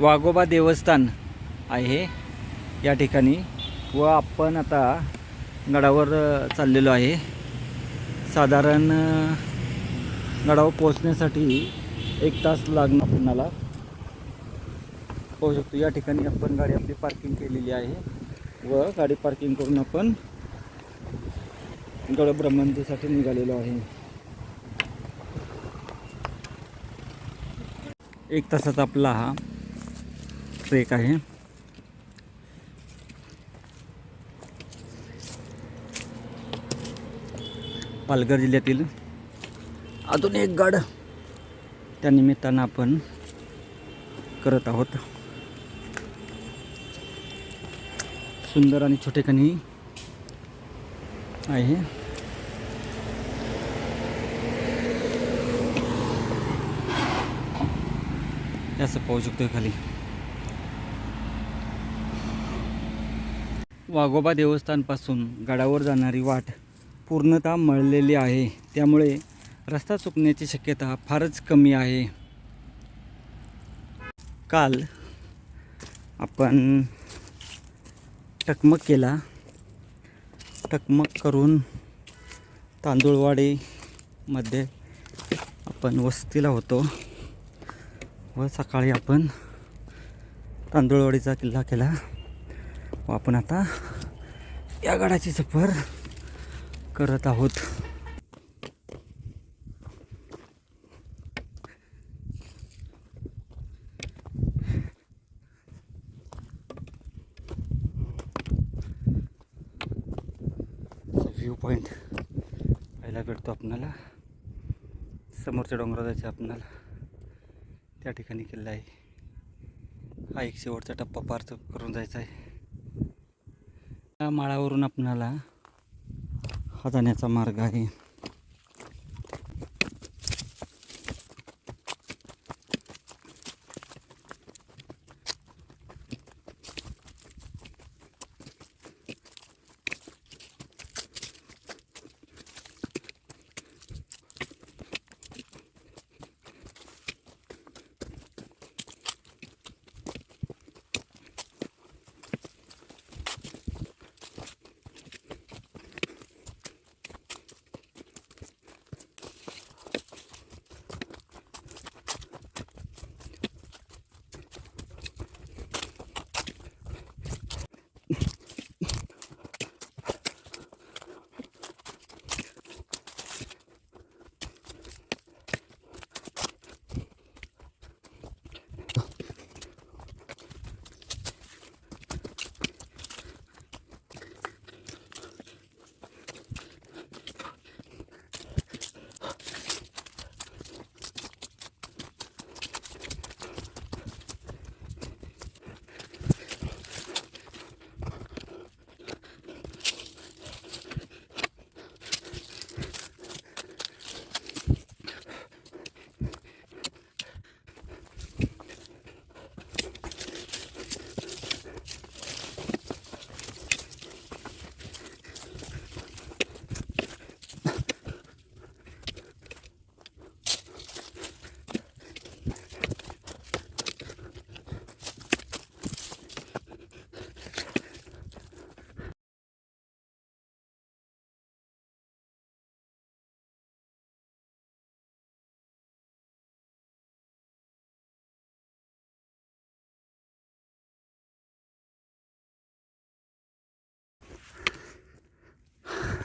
वाघोबा देवस्थान आहे या ठिकाणी व आपण आता गडावर चाललेलो आहे. साधारण गडावर पोचण्यासाठी एक तास लागणार आपणाला पाहू शकतो या ठिकाणी आपण गाडी आपली पार्किंग केलेली आहे व गाडी पार्किंग करून आपण गड भ्रमंतीसाठी निघालेलो आहे. एक तासाचा आपला हा ट्रेक आहे. पालघर जिल्ह्यातील अजून एक गड. त्या निमित्तानं आपण करत आहोत. सुंदर आणि छोटेखानी आहे. असं पाहू शकतो खाली. वाघोबा देवस्थानपासून गडावर जाणारी वाट पूर्णतः मळलेली आहे. त्यामुळे रस्ता चुकण्याची शक्यता फारच कमी आहे. काल आपण टकमक केला. टकमक करून तांदूळवाडीमध्ये आपण वस्तीला होतो व सकाळी आपण तांदूळवाडीचा किल्ला केला. व आपण आता. या गडाची सफर करत आहोत. व्ह्यू पॉईंट पाहायला भेटतो आपणाला. समोरच्या डोंगरावर जायचं आहे आपणाला. त्या ठिकाणी किल्ला आहे. हा एक शेवटचा टप्पा पार करून जायचा आहे. या माळावरून आपणाला हा जाण्याचा मार्ग आहे.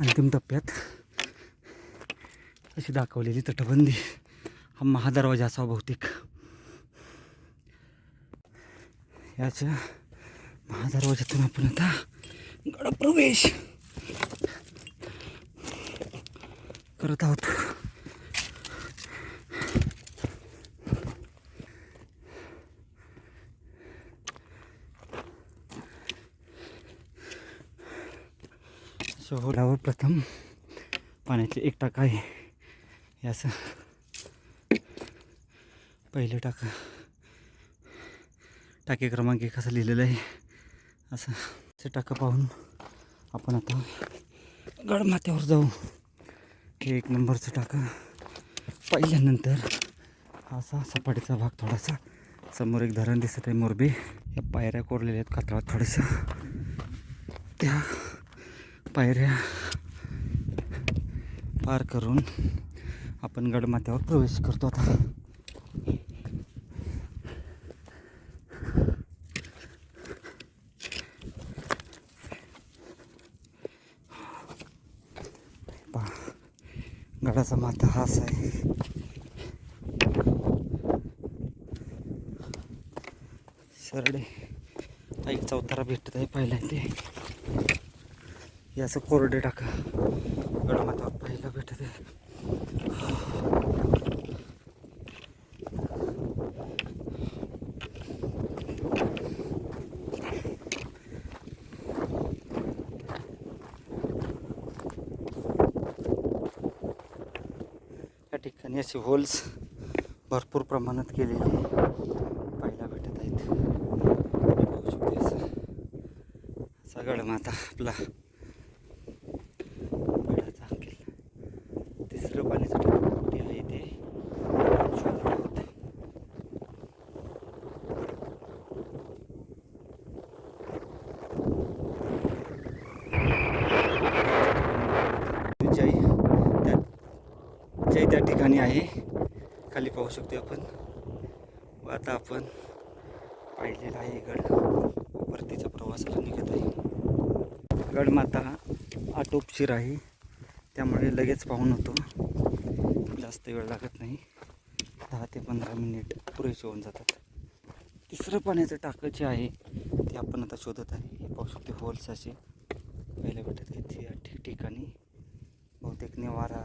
अंतिम टप्प्यात अशी दाखवलेली तटबंदी. हा महादरवाजा असावा बहुतेक. याच्या महादरवाज्यातून आपण आता गडप्रवेश करत आहोत. शहरावर प्रथम पाण्याचे एक टाका आहे. हे असं पहिले टाका. टाके क्रमांक एक असं लिहिलेलं आहे. असं ते टाका पाहून आपण आता गडमाथ्यावर जाऊ. हे एक नंबरचं टाका. पाहिल्यानंतर असा सपाटीचा भाग थोडासा समोर एक धरण दिसत आहे मोरबी. या पायऱ्या कोरलेल्या आहेत कातळात थोडंसं. त्या पायऱ्या पार करून आपण गडमाथ्यावर प्रवेश करतो आता. गडाचा माथा हाच आहे. सरडे एक चौतारा भेटत आहे पहिला ते हे असं कोरडे टाका. गडमाता पहिला भेटत आहे या ठिकाणी असे होल्स भरपूर प्रमाणात केलेले पाहायला भेटत आहेत. बघू शकते असं. सगळं माता आपला गडाचा किल्ला तिसरं पाण्याचं टाकं कुठे आहे ते शोधत आहोत जय. त्या जय त्या ठिकाणी आहे. खाली पाहू शकतो आपण. व आता आपण पाहिलेला आहे गड. परतीच्या प्रवासाला निघत आहे. गडमाता आटोपशीर आहे त्यामुळे लगेच पाहून होतो. जास्त वेळ लागत नाही. दहा ते पंधरा मिनिट पुरेसे होऊन जातात. तिसरं पाण्याचं टाकं जे आहे ते आपण आता शोधत आहे. हे पाहू शकतो होल्स असे पहिल्या भेटत आहेत या ठिकठिकाणी बहुतेक निवारा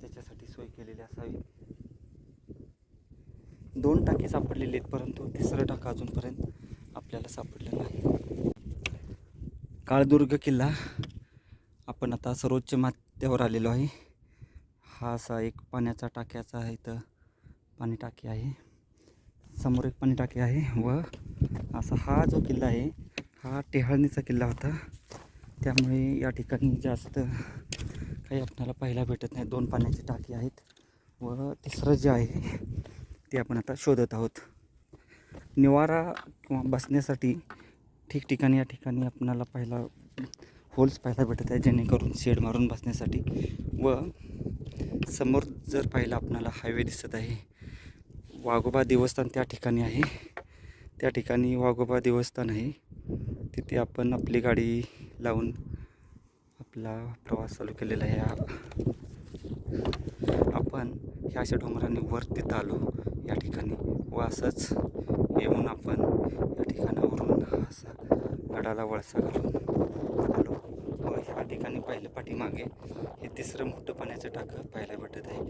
त्याच्यासाठी सोय केलेली असावी. दोन टाके सापडलेले आहेत परंतु तिसरं टाका अजूनपर्यंत आपल्याला सापडलं नाही. काळदुर्ग किल्ला आपण आता सर्वोच्च माथ्यावर आलेलो आहे. हा असा एक पाण्याचा टाक्याचा आहे इथं पाणी टाकी आहे. समोर एक पाणी टाकी आहे व असा हा जो किल्ला आहे हा टेहाळणीचा किल्ला होता. त्यामुळे या ठिकाणी जास्त काही आपल्याला पाहायला भेटत नाही. दोन पाण्याची टाकी आहेत व तिसरं जे आहे ते आपण आता शोधत आहोत. निवारा किंवा बसण्यासाठी ठिकठिकाणी या ठिकाणी आपणाला पाहायला होल्स पाहायला भेटत आहे जेणेकरून शेड मारून बसण्यासाठी. व समोर जर पाहिलं आपणाला हायवे दिसत आहे. वाघोबा देवस्थान त्या ठिकाणी आहे. त्या ठिकाणी वाघोबा देवस्थान आहे. तिथे आपण आपली गाडी लावून आपला प्रवास चालू केलेला आहे. आपण ह्या अशा डोंगरांनी वर आलो. या ठिकाणी व असंच येऊन आपण या ठिकाणावरून असा गडाला वळसा घालून आलो. व ह्या ठिकाणी पाहिलं पाठीमागे हे तिसरं मोठं पाण्याचं टाकं पाहायला भेटत आहे.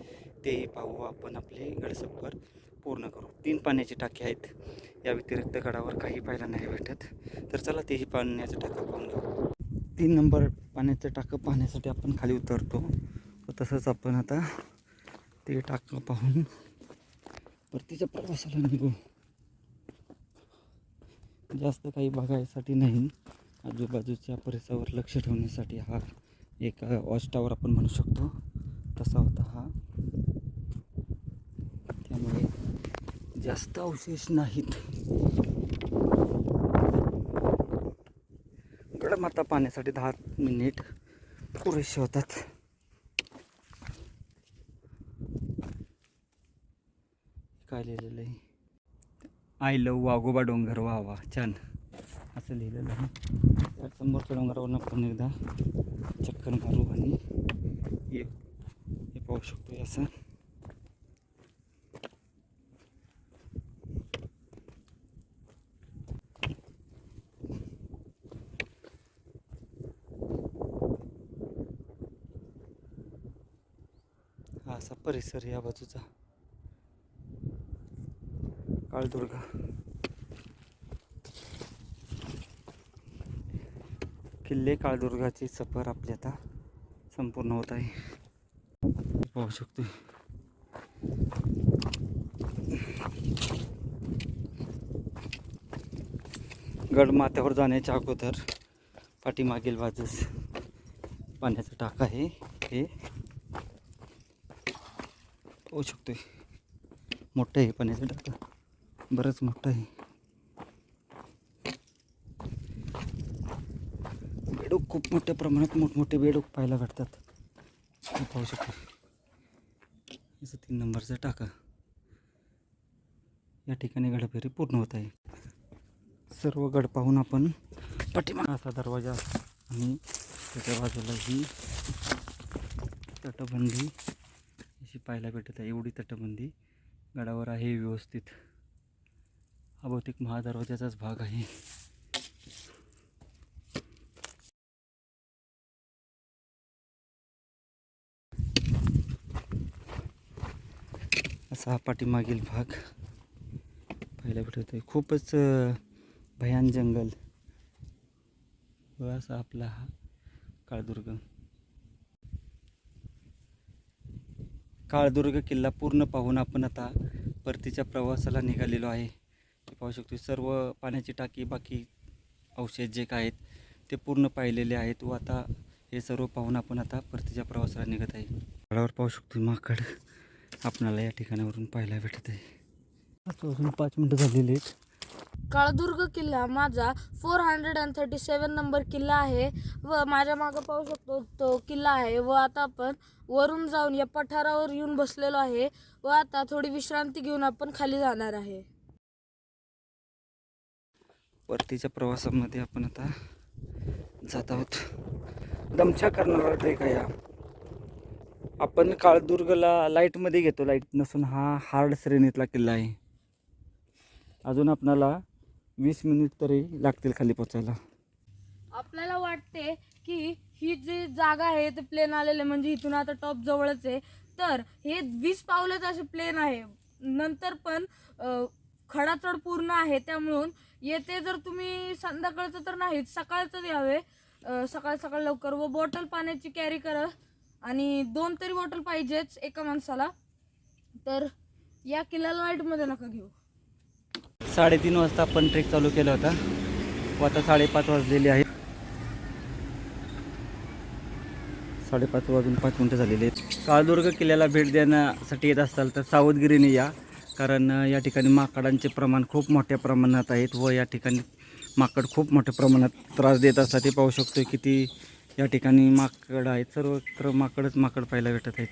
तेही पाहू आपण आपले गडसप्पर पूर्ण करू. तीन पाण्याचे टाके आहेत. या व्यतिरिक्त गडावर काही पाहायला नाही भेटत. तर चला तेही पाण्याचं टाकं पाहून घेऊ. तीन नंबर पाण्याचं टाकं पाहण्यासाठी आपण खाली उतरतो. व तसंच आपण आता ते टाकं पाहून परतीच्या प्रवासाला निघू. जास्त काही बघायसाठी नाही. आजूबाजूच्या परिसरावर लक्ष ठेवण्यासाठी हा एक वॉच टावर आपण म्हणू शकतो. तसा होता हा. त्यामुळे जास्त अवशेष नाहीत. गडमाता पाण्यासाठी दहा मिनिट पुरेसे होतात. काय लिहिलेलं आहे? आय लव वाघोबा डोंगर वा वा छान. असं लिहिलेलं आहे. त्या समोरच्या डोंगरावरनं पण एकदा चक्कर मारू आणि हे हे पाहू शकतो असं हा असा परिसर या बाजूचा. काळदुर्गा किल्ले काळदुर्गाची सफर आपली आता संपूर्ण होत आहे. पाहू शकतो. गडमाथ्यावर जाण्याच्या अगोदर पाठीमागील बाजूस पाण्याचा टाका आहे. हे पाहू शकतोय. मोठं आहे पाण्याचं टाकं बरंच मोठं आहे. बेडूक खूप मोठ्या प्रमाणात मोठमोठे बेडूक पाहायला भेटतात. पाहू शकतो. याचं तीन नंबरचा टाका. या ठिकाणी गडफेरी पूर्ण होत आहे. सर्व गड पाहून आपण पाठीमाग असा दरवाजा आणि त्याच्या बाजूला ही तटबंदी अशी पाहायला भेटत आहे एवढी तटबंदी गडावर आहे व्यवस्थित. हा बहुतेक महादरवाज्याचाच भाग आहे. असा हा पाठीमागील भाग पाहायला भेटत आहे. खूपच भयान जंगल. व असा आपला हा काळदुर्ग. काळदुर्ग किल्ला पूर्ण पाहून आपण आता परतीच्या प्रवासाला निघालेलो आहे. ते पाहू शकतो सर्व पाण्याची टाकी बाकी अवशेष जे काय आहेत ते पूर्ण पाहिलेले आहेत व आता हे सर्व पाहून आपण आता परतीच्या प्रवासाला निघत आहे. काळावर पाहू शकतो माकड आपणाला या ठिकाणावरून पाहायला भेटत आहे. पाच मिनटं झालेली आहेत. काळदुर्ग किल्ला माझा four hundred and thirty seven number किल्ला आहे. व माझ्या मागं पाहू शकतो तो किल्ला आहे. व आता आपण वरून जाऊन या पठारावर येऊन बसलेलो आहे. व आता थोडी विश्रांती घेऊन आपण खाली जाणार आहे. परतीच्या प्रवासामध्ये आपण आता जात आहोत. दमछा करणारा ट्रेक आहे हा. आपण काळदुर्गला लाईटमध्ये घेतो. लाइट नसून हा हार्ड श्रेणीतला किल्ला आहे. अजून आपणाला वीस मिनिट तरी लागतील खाली पोचायला. आपल्याला वाटते की ही जी जागा आहे ते प्लेन आलेले म्हणजे इथून आता टॉप जवळच आहे. तर हे वीस पावलंच असे प्लेन आहे. नंतर पण खडाचड पूर्ण आहे त्यामुळे येते जर तुम्ही संध्याकाळचं तर नाहीच सकाळचं यावे. सकाळ सकाळ लवकर. व बॉटल पाण्याची कॅरी करा. आणि दोन तरी बॉटल पाहिजेच एका माणसाला. तर या किल्ला लाईटमध्ये नका घेऊ. साडेतीन वाजता आपण ट्रेक चालू केला होता. व आता साडेपाच वाजलेली आहे. साडेपाच वाजून पाच मिनटं झालेली आहेत. काळदुर्ग किल्ल्याला भेट देण्यासाठी येत असाल तर सावधगिरीने या कारण या ठिकाणी माकडांचे प्रमाण खूप मोठ्या प्रमाणात आहेत व या ठिकाणी माकड खूप मोठ्या प्रमाणात त्रास देत असतात. ते पाहू शकतो किती या ठिकाणी माकड आहेत. सर्वत्र माकडच माकड पाहायला भेटत आहेत.